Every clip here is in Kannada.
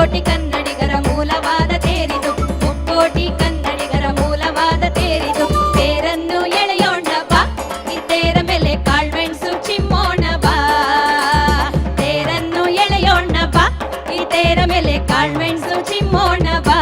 ಮುಕ್ಕೋಟಿ ಕನ್ನಡಿಗರ ಮೂಲವಾದ ತೇರಿದು, ಮುಕ್ಕೋಟಿ ಕನ್ನಡಿಗರ ಮೂಲವಾದ ತೇರಿದು. ತೇರನ್ನು ಎಳೆಯೋಣ ಬಾ ತೇರ ಮೇಲೆ ಕಾಳ್ಮೆಣಸು ಚಿಮ್ಮೋಣ ತೇರನ್ನು ಎಳೆಯೋಣ ಬಾ, ಈ ತೇರ ಮೇಲೆ ಕಾಳ್ಮೆಣಸು ಚಿಮ್ಮೋಣ ಬಾ.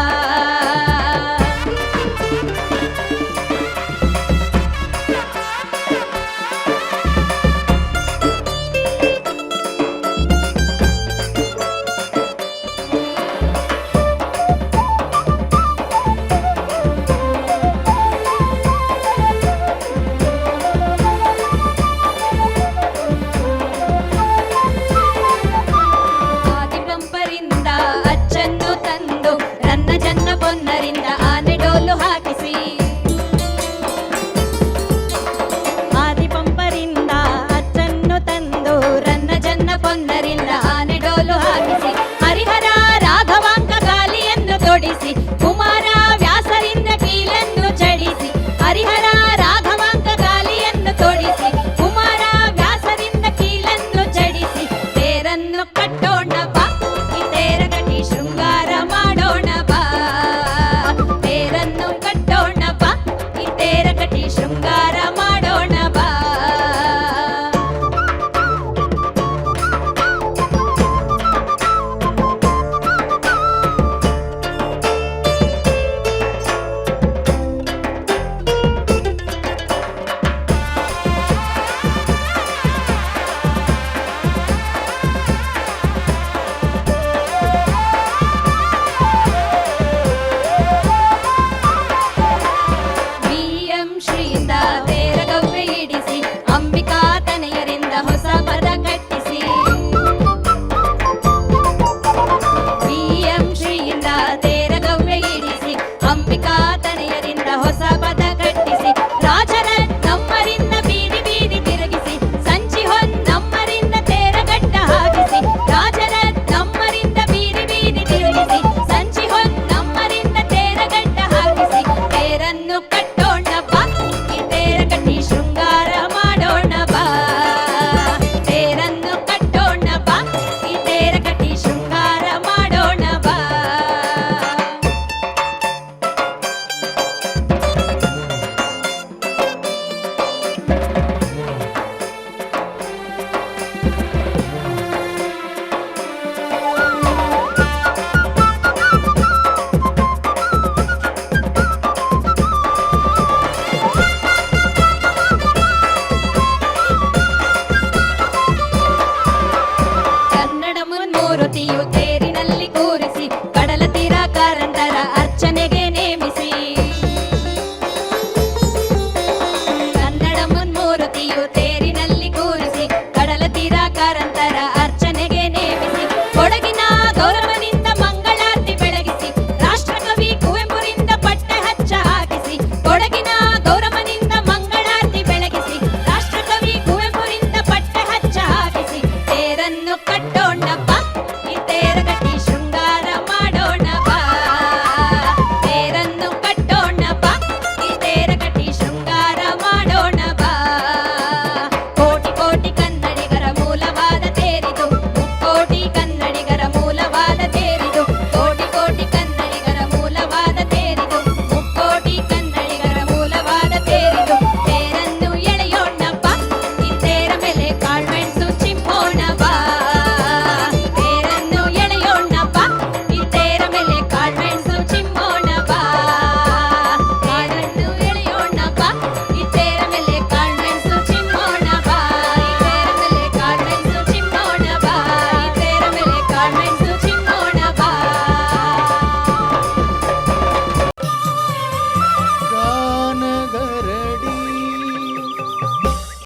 నిన్ను కట్టోళ్ళ